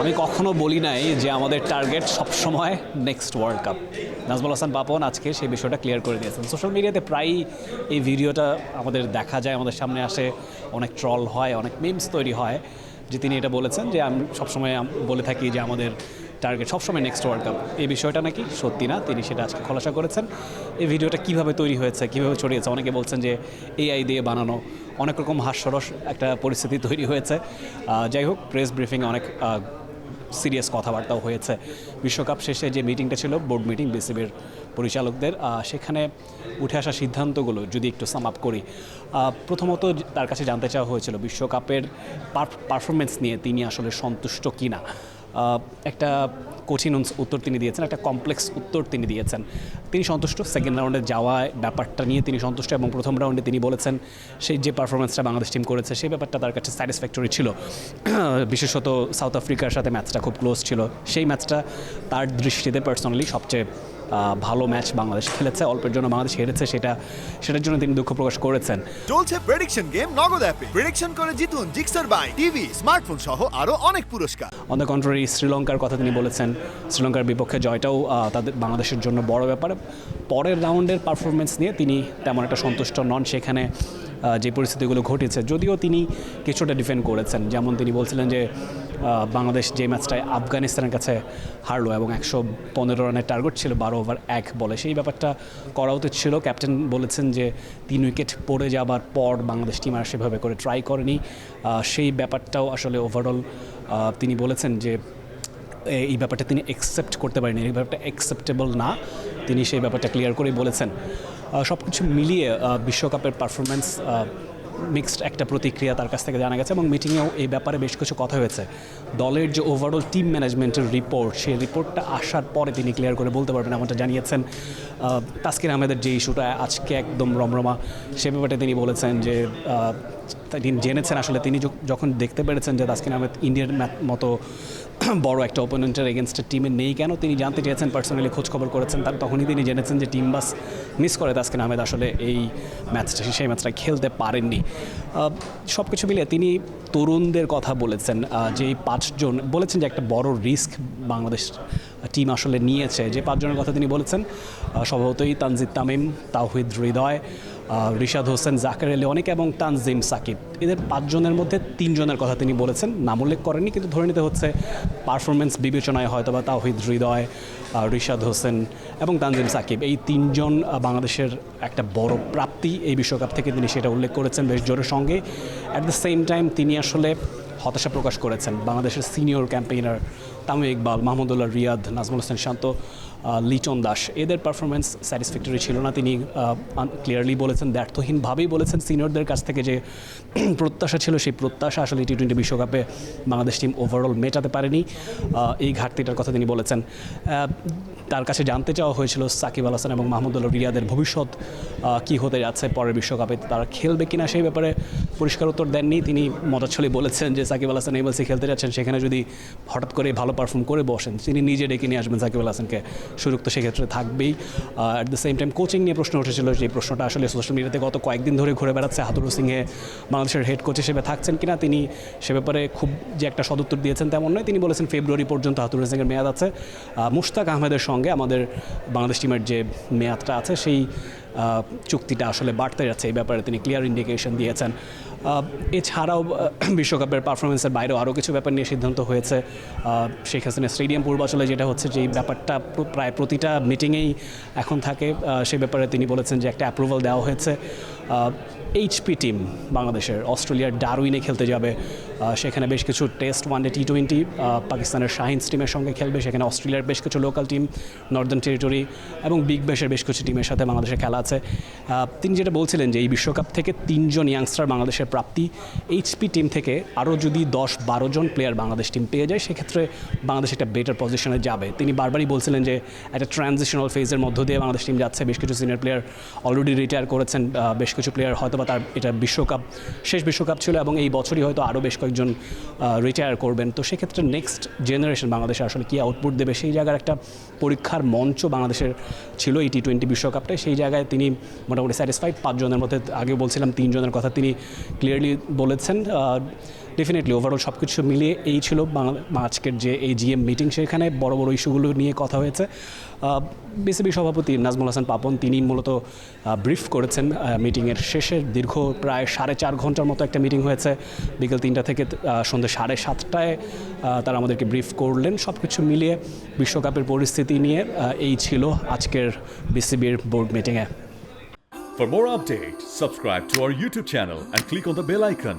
আমি কখনো বলি নাই যে আমাদের টার্গেট সবসময় next world cup Nazmul Hasan Papon আজকে সেই বিষয়টা ক্লিয়ার করে দিয়েছেন। সোশ্যাল মিডিয়াতে প্রায়ই এই ভিডিওটা আমাদের দেখা যায়, আমাদের সামনে আসে, অনেক ট্রল হয়, অনেক মিমস তৈরি হয় যে তিনি এটা বলেছেন যে আমি সবসময় বলে থাকি যে আমাদের টার্গেট সবসময় নেক্সট ওয়ার্ল্ড কাপ এই বিষয়টা নাকি সত্যি না? তিনি সেটা আজকে খোলাসা করেছেন। এই ভিডিওটা কীভাবে তৈরি হয়েছে, কীভাবে ছড়িয়েছে? অনেকে বলছেন যে এআই দিয়ে বানানো অনেক রকম হাস্যরস একটা পরিস্থিতি তৈরি হয়েছে। যাই হোক প্রেস ব্রিফিংয়ে অনেক সিরিয়াস কথাবার্তাও হয়েছে। বিশ্বকাপ শেষে যে মিটিংটা ছিল, বোর্ড মিটিং, বিসিবির পরিচালকদের সেখানে উঠে আসা সিদ্ধান্তগুলো যদি একটু সাম আপ করি প্রথমত তার কাছে জানতে চাওয়া হয়েছিল বিশ্বকাপের পারফরমেন্স নিয়ে তিনি আসলে সন্তুষ্ট কিনা। একটা কঠিন উত্তর তিনি দিয়েছেন, একটা কমপ্লেক্স উত্তর তিনি দিয়েছেন। তিনি সন্তুষ্ট? সেকেন্ড রাউন্ডে যাওয়ায় ব্যাপারটা নিয়ে তিনি সন্তুষ্ট এবং প্রথম রাউন্ডে তিনি বলেছেন, সেই যে পারফরমেন্সটা বাংলাদেশ টিম করেছে সেই ব্যাপারটা তার কাছে স্যাটিসফ্যাক্টরি ছিল। বিশেষত সাউথ আফ্রিকার সাথে ম্যাচটা খুব ক্লোজ ছিল। সেই ম্যাচটা তার দৃষ্টিতে পার্সোনালি সবচেয়ে ভালো ম্যাচ বাংলাদেশ খেলেছে অল্পের জন্য বাংলাদেশ হেরেছে সেটা সেটার জন্য তিনি দুঃখ প্রকাশ করেছেন। চলছে প্রেডিকশন গেম নগদ অ্যাপে। প্রেডিকশন করে জিতুন জিক্সার বাই টিভি স্মার্টফোন সহ আরও অনেক পুরস্কার। অন দ্য কন্ট্রারি শ্রীলঙ্কার কথা তিনি বলেছেন শ্রীলঙ্কার বিপক্ষে জয়টাও তাদের বাংলাদেশের জন্য বড় ব্যাপার। পরের রাউন্ডের পারফরমেন্স নিয়ে তিনি তেমন একটা সন্তুষ্ট নন সেখানে যে পরিস্থিতিগুলো ঘটেছে, যদিও তিনি কিছুটা ডিফেন্ড করেছেন। যেমন তিনি বলছিলেন যে বাংলাদেশ যে ম্যাচটায় আফগানিস্তানের কাছে হারলো এবং একশো পনেরো রানের টার্গেট ছিল, বারো ওভার এক বলে। সেই ব্যাপারটা করা উচিত ছিল। ক্যাপ্টেন বলেছেন যে, তিন উইকেট পড়ে যাবার পর বাংলাদেশ টিম আর সেভাবে করে ট্রাই করেনি। সেই ব্যাপারটাও আসলে ওভারঅল তিনি বলেছেন যে এই ব্যাপারটা তিনি অ্যাকসেপ্ট করতে পারেনি এই ব্যাপারটা অ্যাকসেপ্টেবল না। তিনি সেই ব্যাপারটা ক্লিয়ার করেই বলেছেন। সব কিছু মিলিয়ে বিশ্বকাপের পারফরমেন্স মিক্সড একটা প্রতিক্রিয়া তার কাছ থেকে জানা গেছে এবং মিটিংয়েও এই ব্যাপারে বেশ কিছু কথা হয়েছে। দলের যে ওভারঅল টিম ম্যানেজমেন্টের রিপোর্ট সেই রিপোর্টটা আসার পরে তিনি ক্লিয়ার করে বলতে পারবেন এমনটা জানিয়েছেন। আহ, তাসকিন আহমেদের যে ইস্যুটা আজকে একদম রমরমা সে ব্যাপারে তিনি বলেছেন যে তিনি জেনেছেন আসলে তিনি যখ- যখন দেখতে পেরেছেন যে তাসকিন আহমেদ ইন্ডিয়ার মতো বড় একটা ওপোনেন্টের এগেনস্টের টিমে নেই কেন তিনি জানতে চেয়েছেন পার্সোনালি খোঁজখবর করেছেন তার তখনই তিনি জেনেছেন যে টিম বাস মিস করে তাসকিন আহমেদ আসলে এই ম্যাচটা সেই ম্যাচটা খেলতে পারেননি। সব কিছু মিলে তিনি তরুণদের কথা বলেছেন যে পাঁচজন বলেছেন যে একটা বড় রিস্ক বাংলাদেশ টিম আসলে নিয়েছে। যে পাঁচজনের কথা তিনি বলেছেন স্বভাবতই তানজিদ তামিম, তাওহিদ হৃদয় রিশাদ হোসেন জাকের আলী অনেক এবং তানজিম সাকিব। এদের পাঁচজনের মধ্যে তিনজনের কথা তিনি বলেছেন। নাম উল্লেখ করেননি, কিন্তু ধরে নিতে হচ্ছে পারফরমেন্স বিবেচনায় হয়তো বা তাওহিদ হৃদয় রিশাদ হোসেন এবং তানজিম সাকিব। এই তিনজন বাংলাদেশের একটা বড় প্রাপ্তি এই বিশ্বকাপ থেকে তিনি সেটা উল্লেখ করেছেন বেশ জোরের সঙ্গে। অ্যাট দ্য সেম টাইম তিনি আসলে হতাশা প্রকাশ করেছেন। বাংলাদেশের সিনিয়র ক্যাম্পেইনার তামিম ইকবাল, মাহমুদুল্লাহ রিয়াদ, নাজমুল হোসেন শান্ত লিটন দাস। এদের পারফরমেন্স স্যাটিসফ্যাক্টরি ছিল না। তিনি ক্লিয়ারলি বলেছেন ব্যর্থহীনভাবেই বলেছেন সিনিয়রদের কাছ থেকে যে প্রত্যাশা ছিল, সেই প্রত্যাশা আসলে টি টোয়েন্টি বিশ্বকাপে বাংলাদেশ টিম ওভারঅল মেটাতে পারেনি। এই ঘাটতিটার কথা তিনি বলেছেন। তার কাছে জানতে চাওয়া হয়েছিল সাকিব আল হাসান এবং মাহমুদুল্লাহ রিয়াদের ভবিষ্যৎ কী হতে যাচ্ছে পরের বিশ্বকাপে, তারা খেলবে কিনা সেই ব্যাপারে পরিষ্কার উত্তর দেননি। তিনি মজাচ্ছলে বলেছেন যে সাকিব আল হাসান এমএলসি খেলতে যাচ্ছেন, সেখানে যদি হঠাৎ করে ভালো পারফর্ম করে বসেন, তিনি নিজে ডেকে নিয়ে আসবেন সাকিব আল হাসানকে। সুযোগ তো সেক্ষেত্রে থাকবেই। At the same time coaching নিয়ে প্রশ্ন উঠেছিল, যে প্রশ্নটা আসলে মিডিয়াতে গত কয়েকদিন ধরে ঘুরে বেড়াচ্ছে হাতুরু সিংহে। বাংলাদেশের হেড কোচ হিসেবে থাকছেন কিনা তিনি সে ব্যাপারে খুব যে একটা সদুত্তর দিয়েছেন তেমন নয়। তিনি বলেছেন ফেব্রুয়ারি পর্যন্ত হাতুরু সিংহের মেয়াদ আছে। মুশতাক আহমেদের সঙ্গে আমাদের বাংলাদেশ টিমের যে মেয়াদটা আছে, সেই চুক্তিটা আসলে বাড়তে যাচ্ছে, এই ব্যাপারে তিনি ক্লিয়ার ইন্ডিকেশন দিয়েছেন। এছাড়াও বিশ্বকাপের পারফরমেন্সের বাইরেও আরও কিছু ব্যাপার নিয়ে সিদ্ধান্ত হয়েছে। শেখ হাসিনা স্টেডিয়াম পূর্বাচলে যেটা হচ্ছে যে, এই ব্যাপারটা প্রায় প্রতিটা মিটিংয়েই এখন থাকে। সে ব্যাপারে তিনি বলেছেন যে, একটা অ্যাপ্রুভাল দেওয়া হয়েছে। এইচপি টিম বাংলাদেশের অস্ট্রেলিয়ার ডারউইনে খেলতে যাবে। সেখানে বেশ কিছু test one day T twenty পাকিস্তানের শাহিন্স টিমের সঙ্গে খেলবে। সেখানে অস্ট্রেলিয়ার বেশ কিছু লোকাল টিম নর্দার্ন টেরিটরি এবং বিগ ব্যাশের বেশ কিছু টিমের সাথে বাংলাদেশের খেলা আছে। তিনি যেটা বলছিলেন যে এই বিশ্বকাপ থেকে তিনজন ইয়াংস্টার বাংলাদেশের প্রাপ্তি। এইচপি টিম থেকে আরও যদি দশ বারো জন প্লেয়ার বাংলাদেশ টিম পেয়ে যায়, সেক্ষেত্রে বাংলাদেশ একটা বেটার পজিশনে যাবে। তিনি বারবারই বলছিলেন যে একটা ট্রানজিশনাল ফেজের মধ্য দিয়ে বাংলাদেশ টিম যাচ্ছে। বেশ কিছু সিনিয়র প্লেয়ার অলরেডি রিটায়ার করেছেন বেশ কিছু প্লেয়ার হয়তো বা তার এটা বিশ্বকাপ, শেষ বিশ্বকাপ ছিল এবং এই বছরই হয়তো আরও বেশ কয়েকজন রিটায়ার করবেন। তো সেক্ষেত্রে নেক্সট জেনারেশন বাংলাদেশে আসলে কী আউটপুট দেবে? সেই জায়গার একটা পরীক্ষার মঞ্চ বাংলাদেশের ছিল এই টি টোয়েন্টি বিশ্বকাপটায়। সেই জায়গায় তিনি মোটামুটি স্যাটিসফাইড পাঁচজনের মধ্যে আগে বলছিলাম, তিনজনের কথা তিনি ক্লিয়ারলি বলেছেন। ডেফিনেটলি ওভারঅল সব কিছু মিলিয়ে এই ছিল বাংলা আজকের যে এই জিএম মিটিং সেখানে বড় বড় ইস্যুগুলো নিয়ে কথা হয়েছে। বিসিবি সভাপতি নাজমুল হাসান পাপন তিনি মূলত ব্রিফ করেছেন মিটিংয়ের শেষে। দীর্ঘ প্রায় সাড়ে চার ঘণ্টার মতো একটা মিটিং হয়েছে। বিকেল তিনটা থেকে আহ, সন্ধ্যে সাড়ে সাতটায় তারা আমাদেরকে ব্রিফ করলেন। সব কিছু মিলিয়ে বিশ্বকাপের পরিস্থিতি নিয়ে এই ছিল আজকের বিসিবির বোর্ড মিটিংয়ে For more updates, subscribe to our YouTube channel and click on the bell icon.